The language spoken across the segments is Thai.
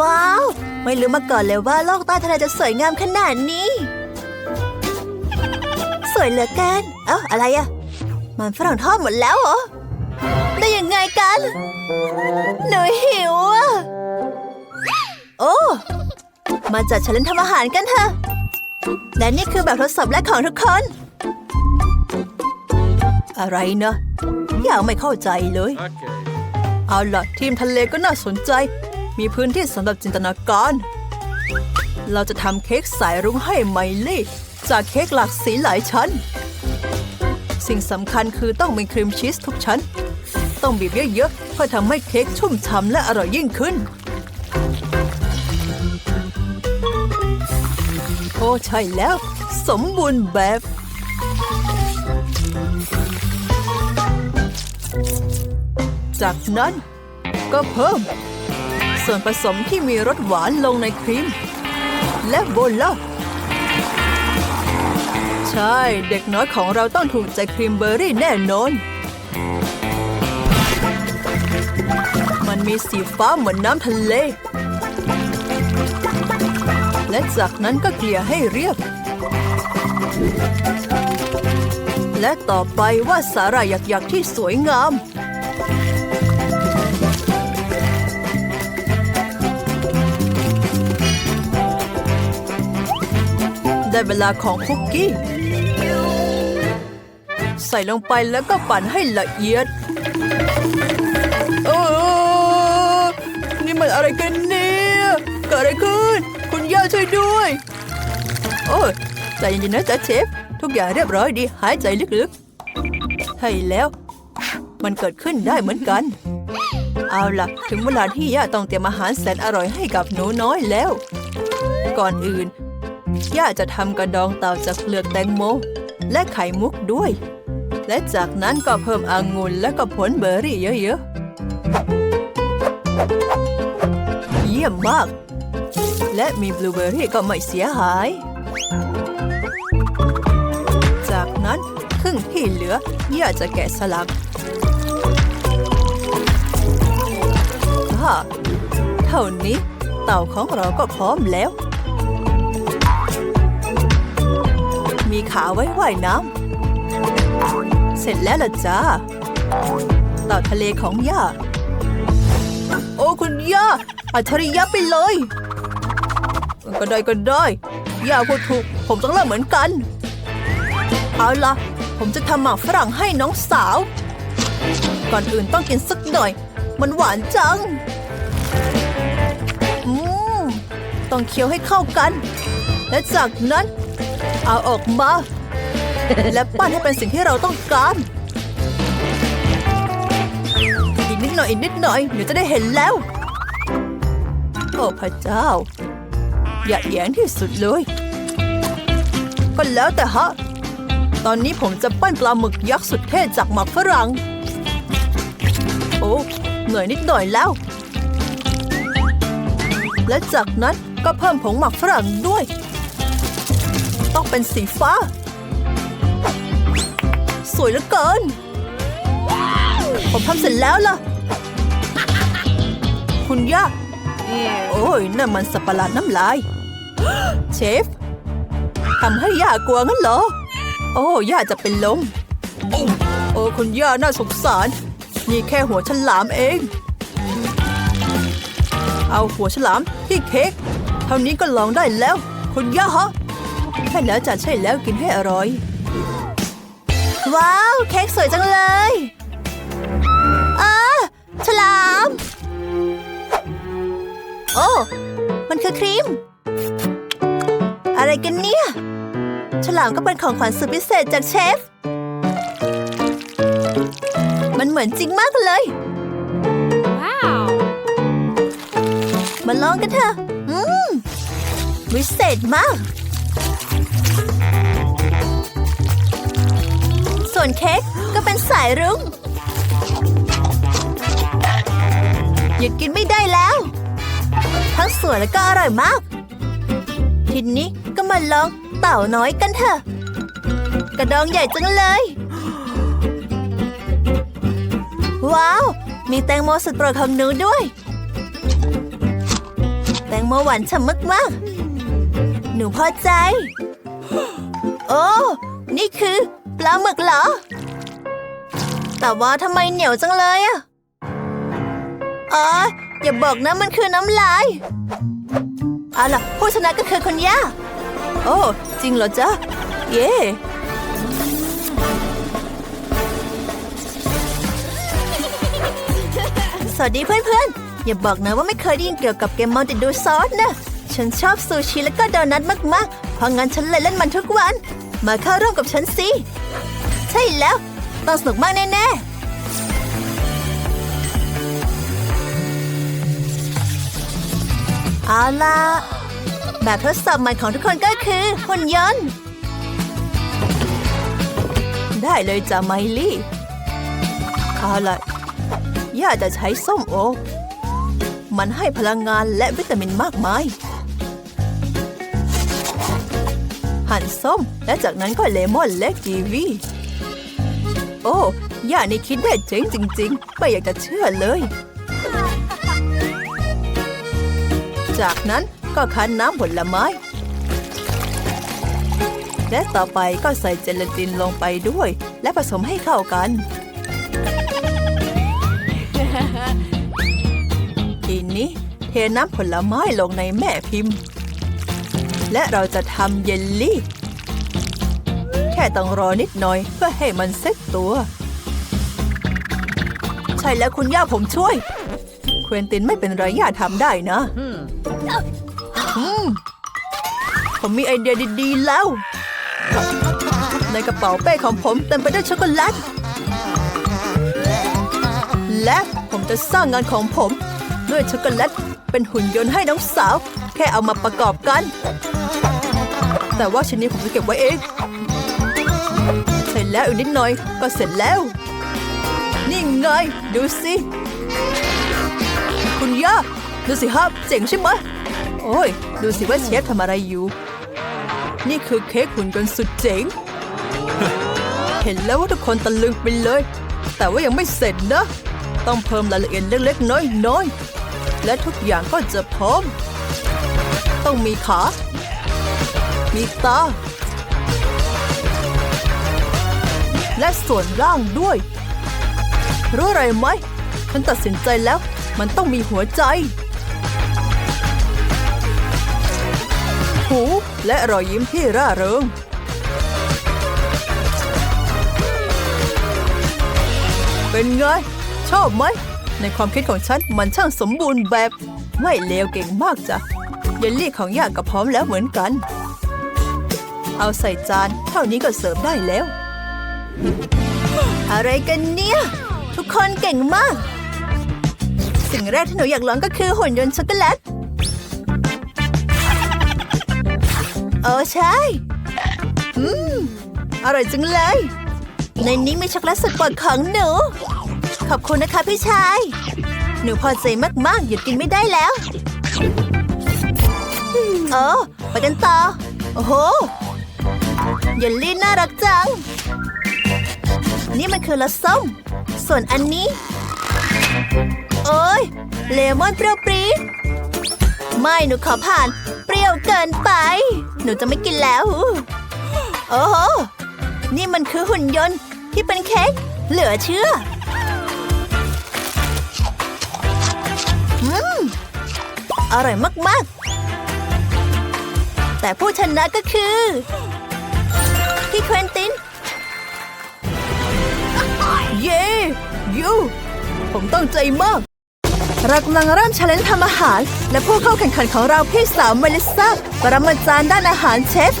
ว้าว ไม่รู้มาก่อนเลยว่าโลกใต้ทะเลจะสวยงามขนาดนี้ สวยเหลือเกิน เอ้า อะไรอะมันฝรั่งทอดหมดแล้วเหรอ ได้ยังไงกัน หนูหิวอะโอ้ มาจัดฉันทำอาหารกันเถอะ และนี่คือแบบทดสอบแรกของทุกคน อะไรนะอยากไม่เข้าใจเลย Okay. เอาล่ะทีมทะเลก็น่าสนใจ มีพื้นที่สำหรับจินตนาการ เราจะทำเค้กสายรุ้งให้ไมลี่ จากเค้กหลากสีหลายชั้น สิ่งสำคัญคือต้องมีครีมชีสทุกชั้น ต้องบีบเยอะๆเพื่อทำให้เค้กชุ่มฉ่ำและอร่อยยิ่งขึ้น โอ้ใช่แล้ว สมบูรณ์แบบจากนั้นก็เพิ่ม ส่วนผสมที่มีรสหวานลงในครีม และโบล่าใช่ เด็กน้อยของเราต้องถูกใจครีมเบอร์รี่แน่นอน มันมีสีฟ้าเหมือนน้ำทะเล และจากนั้นก็เกลี่ยให้เรียบ และต่อไปว่าสาหร่ายหยักๆที่สวยงาม ได้เวลาของคุกกี้ ใส่ลงไปแล้วก็ปั่นให้ละเอียดเออนี่มันอะไรกันเนี่ยเกิดอะไรขึ้น คุณย่าช่วยด้วย โอ้ยใจเย็นๆนะจ๊ะเชฟ ทุกอย่างเรียบร้อยดี หายใจลึกๆใช่แล้ว มันเกิดขึ้นได้เหมือนกัน เอาล่ะ ถึงเวลาที่ย่าต้องเตรียมอาหารแสนอร่อยให้กับหนูน้อยแล้ว ก่อนอื่น ย่าจะทำกระดองเต่าจากเปลือกแตงโม และไข่มุกด้วย และจากนั้นก็เพิ่มองุ่นและก็ผลเบอร์รี่เยอะๆ เยี่ยมมาก และมีบลูเบอร์รี่ก็ไม่เสียหาย จากนั้นครึ่งที่เหลือย่าจะแกะสลักอ่าเท่านี้เต่าของเราก็พร้อมแล้ว ขาไว้ว่ายน้ำ เสร็จแล้วล่ะจ้าเต่าทะเลของย่า โอ้คุณย่า อัจฉริยะไปเลย ก็ได้ก็ได้ ย่าพูดถูก ผมต้องเริ่มเหมือนกัน เอาล่ะ ผมจะทำหมากฝรั่งให้น้องสาว ก่อนอื่นต้องกินสักหน่อย มันหวานจัง อืม ต้องเคี้ยวให้เข้ากัน และจากนั้น เอาออกมา และปั้นให้เป็นสิ่งที่เราต้องการ อีกนิดหน่อยอีกนิดหน่อยเดี๋ยวจะได้เห็นแล้ว โอ้พระเจ้า อย่าแยงที่สุดเลย ก็แล้วแต่ฮะ ตอนนี้ผมจะปั้นปลาหมึกยักษ์สุดเท่จากหมักฝรั่ง โอ้เหนื่อยนิดหน่อยแล้ว และจากนั้นก็เพิ่มผงหมักฝรั่งด้วย ต้องเป็นสีฟ้า สวยเหลือเกิน ผมทำเสร็จแล้วล่ะ คุณย่าโอ้ยนั่นมันสับประหลาดน้ำลาย เชฟทำให้ย่ากลัวงั้นเหรอ โอ้ย่าจะเป็นลมโอ้คุณย่าน่าสงสาร นี่แค่หัวฉลามเอง เอาหัวฉลามที่เค้กเท่านี้ก็ลองได้แล้ว คุณย่าฮะใช่แล้วจ้ะใช่แล้วกินให้อร่อย ว้าว เค้กสวยจังเลยอ่าฉลาม โอ้ มันคือครีม อะไรกันเนี่ย ฉลามก็เป็นของขวัญสุดพิเศษจากเชฟ มันเหมือนจริงมากเลย Wow. มาลองกันเถอะ อืม วิเศษมาก วนเค้กก็เป็นสายรุ้งหยุดกินไม่ได้แล้ว ทั้งสวยและก็อร่อยมาก ทีนี้ก็มาลองเต่าน้อยกันเถอะ กระดองใหญ่จังเลย ว้าว มีแตงโมสุดโปรดของหนูด้วย แตงโมหวานฉ่ำมากๆ หนูพอใจ โอ้ นี่คือ ปลาหมึกเหรอ แต่ว่าทำไมเหนียวจังเลยอะอ๋ออย่าบอกนะมันคือน้ำลายเอาล่ะผู้ชนะก็คือคุณย่า โอ้จริงเหรอจ๊ะ เย่สวัสดีเพื่อนๆ อย่าบอกนะว่าไม่เคยได้ยินเกี่ยวกับเกมมัลติดูซอสนะ ฉันชอบซูชิและก็โดนัทมากๆ เพราะงั้นฉันเลยเล่นมันทุกวัน มาเข้าร่วมกับฉันสิ ใช่แล้ว ต้องสนุกมากแน่ๆ เอาล่ะ แบบทดสอบใหม่ของทุกคนก็คือหุ่นยนต์ ได้เลยจ้ะไมลี่ เอาล่ะ ย่าจะใช้ส้มโอ มันให้พลังงานและวิตามินมากมาย หั่นส้ม และจากนั้นก็เลมอนและกีวีโอ้ย่านี่คิดได้เจ๋งจริง ๆ ไม่อยากจะเชื่อเลย จากนั้นก็คั้นน้ำผลไม้ และต่อไปก็ใส่เจลาตินลงไปด้วย และผสมให้เข้ากัน ทีนี้เทน้ำผลไม้ลงในแม่พิมพ์ และเราจะทำเยลลี่ แค่ต้องรอนิดหน่อยเพื่อให้มันเซ็ตตัว ใช่แล้วคุณย่าผมช่วย เควินตินไม่เป็นไรย่าทำได้นะอืมผมมีไอเดียดีๆแล้ว ในกระเป๋าเป้ของผมเต็มไปด้วยช็อกโกแลตและผมจะสร้างงานของผมด้วยช็อกโกแลต เป็นหุ่นยนต์ให้น้องสาว แค่เอามาประกอบกัน แต่ว่าชิ้นนี้ผมจะเก็บไว้เองเสร็จแล้วอีกนิดหน่อย ก็เสร็จแล้ว นี่ไง ดูสิ คุณย่าดูสิครับเจ๋งใช่ไหมโอ้ย ดูสิว่าเชฟทำอะไรอยู่ นี่คือเค้กหุ่นยนต์สุดเจ๋ง เห็นแล้วว่าทุกคนตะลึงไปเลย แต่ว่ายังไม่เสร็จนะ ต้องเพิ่มรายละเอียดเล็กๆ น้อยๆ และทุกอย่างก็จะพร้อม ต้องมีขา มีตา และส่วนล่างด้วย รู้อะไรไหม ฉันตัดสินใจแล้ว มันต้องมีหัวใจ หู และรอยยิ้มที่ร่าเริงเป็นไง ชอบไหม ในความคิดของฉันมันช่างสมบูรณ์แบบ ไม่เลวเก่งมากจ้ะเยลลี่ของย่าก็พร้อมแล้วเหมือนกัน เอาใส่จานเท่านี้ก็เสิร์ฟได้แล้ว อะไรกันเนี่ย ทุกคนเก่งมาก สิ่งแรกที่หนูอยากลองก็คือหุ่นยนต์ช็อกโกแลตโอ้ใช่ อืม อร่อยจังเลย ในนี้มีช็อกโกแลตสดโปรดของหนู ขอบคุณนะคะพี่ชาย หนูพอใจมากๆ หยุดกินไม่ได้แล้ว เออไปกันต่อ โอ้โหเยลลี่น่ารักจัง นี่มันคือรสส้ม ส่วนอันนี้ โอ้ยเลมอนเปรี้ยวปรี๊ดไม่หนูขอผ่าน เปรี้ยวเกินไป หนูจะไม่กินแล้ว โอ้โห นี่มันคือหุ่นยนต์ที่เป็นเค้กเหลือเชื่อ อร่อยมากๆ แต่ผู้ชนะก็คือ พี่เควินติน เย้ยูผมตั้งใจมาก เรากำลังเริ่มชาเลนจ์ทำอาหาร และผู้เข้าแข่งขันของเราพี่สาวเมลิซ่าปรมาจารย์ด้านอาหารเชฟ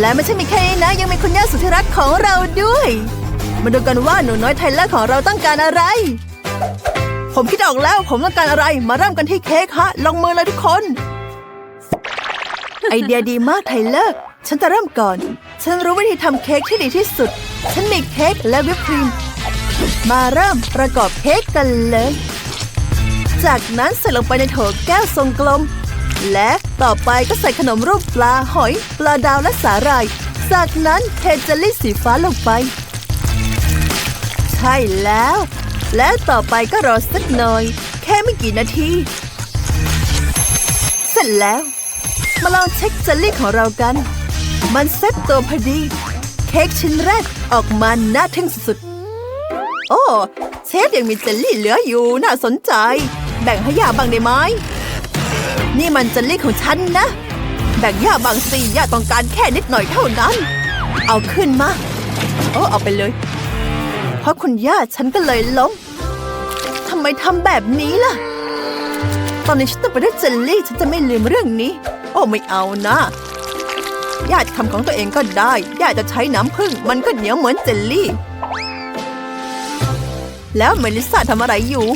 และไม่ใช่มีแค่นี้นะ ยังมีคุณย่าสุดที่รักของเราด้วย มาดูกันว่าหนูน้อยไทเลอร์ของเราต้องการอะไร ผมคิดออกแล้วผมต้องการอะไรมาเริ่มกันที่เค้กฮะ ลงมือเลยทุกคน ไอเดียดีมากไทเลอร์ ฉันจะเริ่มก่อน ฉันรู้วิธีทำเค้กที่ดีที่สุด ฉันมีเค้กและวิปครีม มาเริ่มประกอบเค้กกันเลย จากนั้นใส่ลงไปในโถแก้วทรงกลม และต่อไปก็ใส่ขนมรูปปลาหอย ปลาดาวและสาหร่าย จากนั้นเทเจลลี่สีฟ้าลงไป ใช่แล้ว และต่อไปก็รอสักหน่อย แค่ไม่กี่นาที เสร็จแล้ว มาลองเช็คเจลลี่ของเรากัน มันเซ็ตตัวพอดี เค้กชิ้นแรกออกมาน่าทึ่งสุดๆ โอ้เชฟยังมีเจลลี่เหลืออยู่น่าสนใจ แบ่งให้ยาบ้างได้ไหมนี่มันเจลลี่ของฉันนะ แบ่งย่าบางสิย่าต้องการแค่นิดหน่อยเท่านั้น เอาขึ้นมา โอ้เอาไปเลย ราะคุณย่าฉันก็เลยล้มทำไมทำแบบนี้ล่ะ ตอนนี้ฉันต้องไปได้เจลลี่ ฉันจะไม่ลืมเรื่องนี้ โอ้ไม่เอานะย่าจะทำของตัวเองก็ได้ย่าจะใช้น้ำผึ้งมันก็เหนียวเหมือนเจลลี่ แล้วเมลิสาทำอะไรอยู่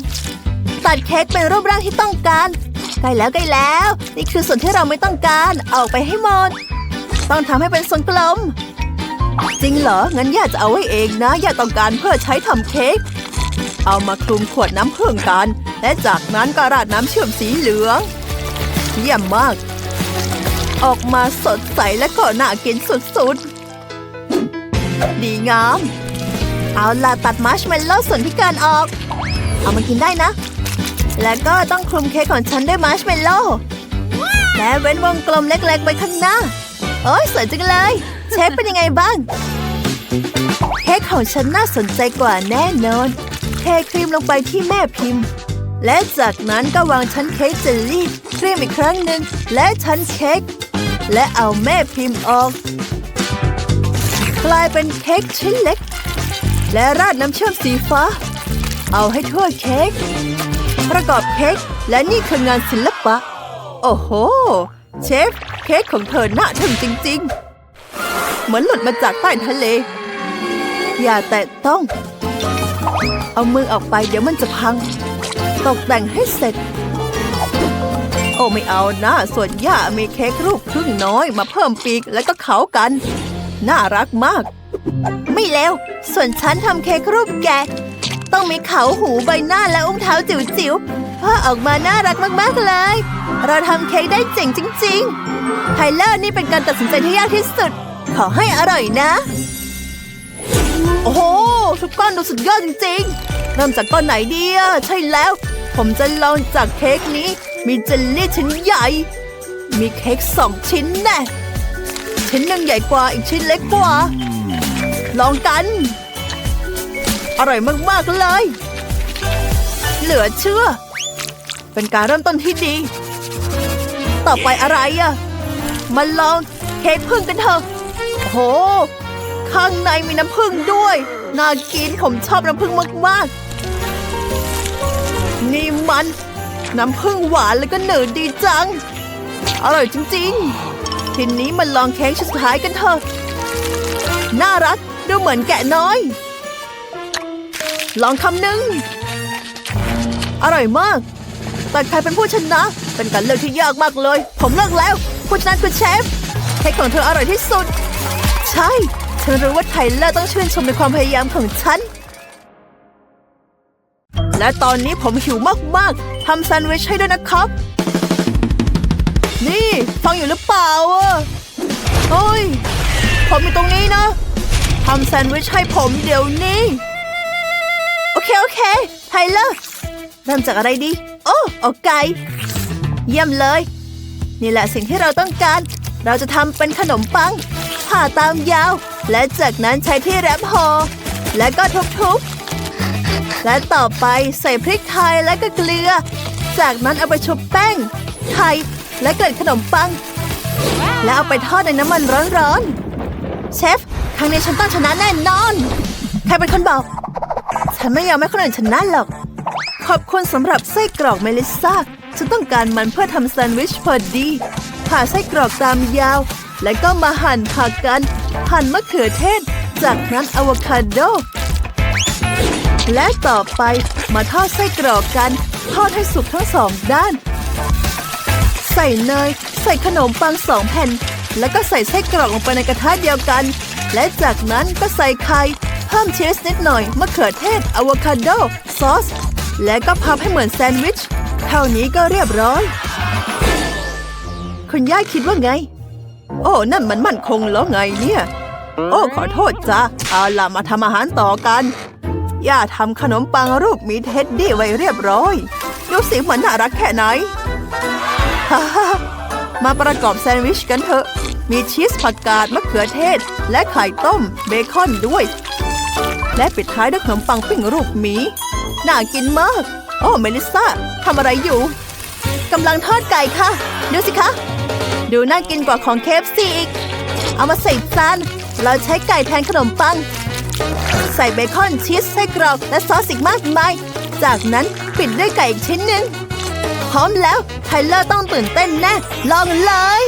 ตัดเค้กเป็นรูปร่างที่ต้องการใกล้แล้วใกล้แล้ว นี่คือส่วนที่เราไม่ต้องการเอาอกไปให้หมด ต้องทำให้เป็นทรงกลม จริงเหรอ งั้นย่าจะเอาไว้เองนะย่าต้องการเพื่อใช้ทำเค้ก เอามาคลุมขวดน้ำผึ้งกัน และจากนั้นก็ราดน้ำเชื่อมสีเหลือง เยี่ยมมาก ออกมาสดใสและก็น่ากินสุดๆ ดีงาม เอาล่ะตัดมัชเมลโล่ส่วนพิการออก เอามากินได้นะ แล้วก็ต้องคลุมเค้กของฉันด้วยมัชเมลโล่และเว้นวงกลมเล็กๆไว้ข้างหน้า โอ้ยสวยจังเลย เชฟเป็นยังไงบ้าง เค้กของฉันน่าสนใจกว่าแน่นอน เทครีมลงไปที่แม่พิมพ์ และจากนั้นก็วางชั้นเค้กเจลลี่ครีมอีกครั้งหนึ่งและชั้นเค้กและเอาแม่พิมพ์ออก กลายเป็นเค้กชิ้นเล็ก และราดน้ำเชื่อมสีฟ้า เอาให้ทั่วเค้กประกอบเค้กและนี่คืองานศิลปะ โอ้โห เชฟ เค้กของเธอน่าทึ่งจริง ๆ เหมือนหลุดมาจากใต้ทะเล อย่าแตะต้อง เอามือออกไปเดี๋ยวมันจะพัง ตกแต่งให้เสร็จ โอ้ไม่เอานะ ส่วนย่ามีเค้กรูปครึ่งน้อยมาเพิ่มปีกแล้วก็เขากัน น่ารักมาก ไม่แล้วส่วนฉันทำเค้กรูปแกะต้องมีเขาหูใบหน้าและอุ้งเท้าจิ๋วๆเพราะออกมาน่ารักมากๆเลย เราทำเค้กได้เจ๋งจริงๆไทเลอร์นี่เป็นการตัดสินใจที่ยากที่สุด ขอให้อร่อยนะ โอ้โหทุกก้อนดูสุดยอดจริงๆ เริ่มจากก้อนไหนดีอะใช่แล้ว ผมจะลองจากเค้กนี้ มีเจลลี่ชิ้นใหญ่ มีเค้กสองชิ้นแน่ชิ้นหนึ่งใหญ่กว่าอีกชิ้นเล็กกว่า ลองกัน อร่อยมากๆเลย เหลือเชื่อ เป็นการเริ่มต้นที่ดี ต่อไปอะไรอะมาลองเค้กพึ่งกันเถอะโอ้โห ข้างในมีน้ำผึ้งด้วย น่ากินผมชอบน้ำผึ้งมากๆ นี่มัน น้ำผึ้งหวานแล้วก็หนืดดีจัง อร่อยจริงๆ ทีนี้มาลองเค้กชิ้นสุดท้ายกันเถอะ น่ารักดูเหมือนแกะน้อย ลองคำหนึ่ง อร่อยมาก แต่ใครเป็นผู้ชนะ เป็นการเลือกที่ยากมากเลย ผมเลือกแล้วผู้ชนคือเชฟเค้กของเธออร่อยที่สุด ใช่ ฉันรู้ว่าไทเลอร์ต้องชื่นชมในความพยายามของฉัน และตอนนี้ผมหิวมากๆทำแซนด์วิชให้ด้วยนะครับ นี่ ฟังอยู่หรือเปล่าอะโอ้ย ผมอยู่ตรงนี้นะทำแซนด์วิชให้ผมเดี๋ยวนี้ โอเค โอเคไทเลอร์เริ่มจากอะไรดี โอ้อกไก่เยี่ยมเลย นี่แหละสิ่งที่เราต้องการ เราจะทำเป็นขนมปังผ่าตามยาว และจากนั้นใช้ที่แรปห่อและก็ทุบๆ และต่อไปใส่พริกไทยและก็เกลือ จากนั้นเอาไปชุบแป้ง ไข่และเกล็ดขนมปัง และเอาไปทอดในน้ำมันร้อนๆ เชฟ ครั้งนี้ฉันต้องชนะแน่นอน ใครเป็นคนบอก ฉันไม่ยอมให้คนอื่นชนะหรอก ขอบคุณสำหรับไส้กรอกเมลิซาฉันต้องการมันเพื่อทำแซนด์วิชพอดีผ่าไส้กรอกตามยาว แล้วก็มาหั่นผักกัน หั่นมะเขือเทศ จากนั้นอะโวคาโด และต่อไปมาทอดไส้กรอกกัน ทอดให้สุกทั้งสองด้าน ใส่เนย ใส่ขนมปังสองแผ่น แล้วก็ใส่ไส้กรอกลงไปในกระทะเดียวกัน และจากนั้นก็ใส่ไข่เพิ่มชีสนิดหน่อยมะเขือเทศอะโวคาโดซอส และก็พับให้เหมือนแซนด์วิช เท่านี้ก็เรียบร้อย คุณย่าคิดว่าไง โอ้นั่นมันมั่นคงแล้วไงเนี่ย โอ้ขอโทษจ้าเอาล่ะมาทำอาหารต่อกัน ย่าทำขนมปังรูปมีเท็ดดี้ไว้เรียบร้อยดูสิเหมือนน่ารักแค่ไหน มาประกอบแซนด์วิชกันเถอะ มีชีสผักกาดมะเขือเทศ และไข่ต้มเบคอนด้วย และปิดท้ายด้วยขนมปังปิ้งรูปหมี น่ากินมาก โอ้เมลิซ่าทำอะไรอยู่กำลังทอดไก่ค่ะ ดูสิคะ ดูน่ากินกว่าของเคฟซีอีก เอามาใส่จานเราใช้ไก่แทนขนมปัง ใส่เบคอนชีสไส้กรอกและซอสอีกมากมาย จากนั้นปิดด้วยไก่อีกชิ้นหนึ่งพร้อมแล้วไทเลอร์ต้องตื่นเต้นแน่ลองเลย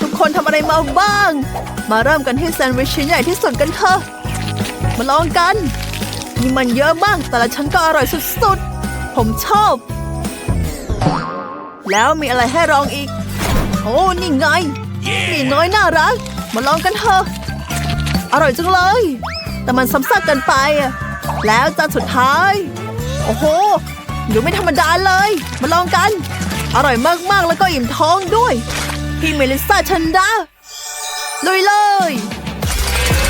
ทุกคนทำอะไรมาบ้าง มาเริ่มกันที่แซนด์วิชชิ้นใหญ่ที่สุดกันเถอะมาลองกันนี่มันเยอะมากแต่ละชั้นก็อร่อยสุดๆ ผมชอบ แล้วมีอะไรให้ลองอีก อ้นี่ไงนี่น้อยน่ารัก มาลองกันเถอะ อร่อยจังเลย แต่มันซ้ำซากเกินไปอะแล้วจานสุดท้าย โอ้โหดูไม่ธรรมดาเลย มาลองกัน อร่อยมากๆแล้วก็อิ่มท้องด้วย พี่เมลิซ่าชันดาลุยเลย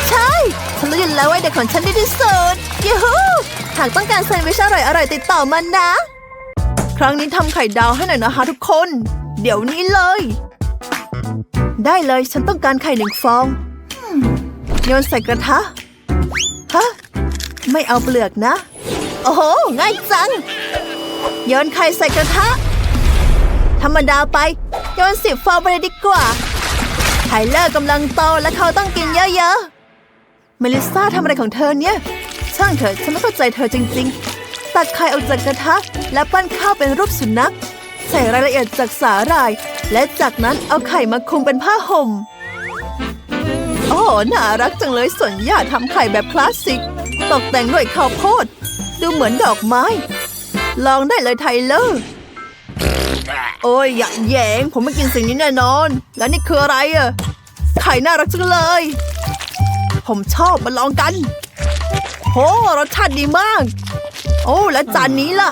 ใช่ฉันรู้อยู่แล้วว่าเด็กของฉันดีที่สุดยูฮูหากต้องการแซนด์วิชอร่อยๆติดต่อมันนะ ครั้งนี้ทำไข่ดาวให้หน่อยนะคะทุกคน เดี๋ยวนี้เลย ได้เลยฉันต้องการไข่หนึ่งฟองอืมโยนใส่กระทะ ฮะ ไม่เอาเปลือกนะ โอ้โห ง่ายจัง โยนไข่ใส่กระทะ ธรรมดาไป โยนสิบฟองไปเลยดีกว่า ไทเลอร์กำลังโตและเขาต้องกินเยอะเมลิซ่าทำอะไรของเธอเนี่ย ช่างเถอะฉันไม่เข้าใจเธอจริง ๆ ตักไข่ออกจากกระทะ และปั้นข้าวเป็นรูปสุนัข ใส่รายละเอียดจากสาหร่าย และจากนั้นเอาไข่มาคลุมเป็นผ้าห่ม โอ้น่ารักจังเลยส่วนย่าทำไข่แบบคลาสสิก ตกแต่งด้วยข้าวโพด ดูเหมือนดอกไม้ ลองได้เลยไทเลอร์โอ้ยอย่าแยง ผมไม่กินสิ่งนี้แน่นอน แล้วนี่คืออะไรอะไข่น่ารักจังเลย ผมชอบมาลองกันโหรสชาติดีมาก โอ้ แล้วจานนี้ล่ะ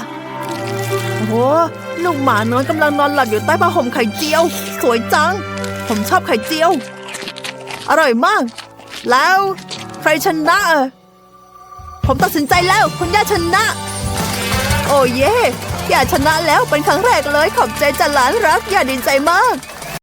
โอ้ลูกหมาน้อยกำลังนอนหลับอยู่ใต้ผ้าห่มไข่เจียว สวยจัง ผมชอบไข่เจียว อร่อยมาก แล้ว ใครชนะอะผมตัดสินใจแล้วคุณย่าชนะ โอ้เย่ย่าชนะแล้วเป็นครั้งแรกเลยขอบใจจันหลานรักย่าดีใจมาก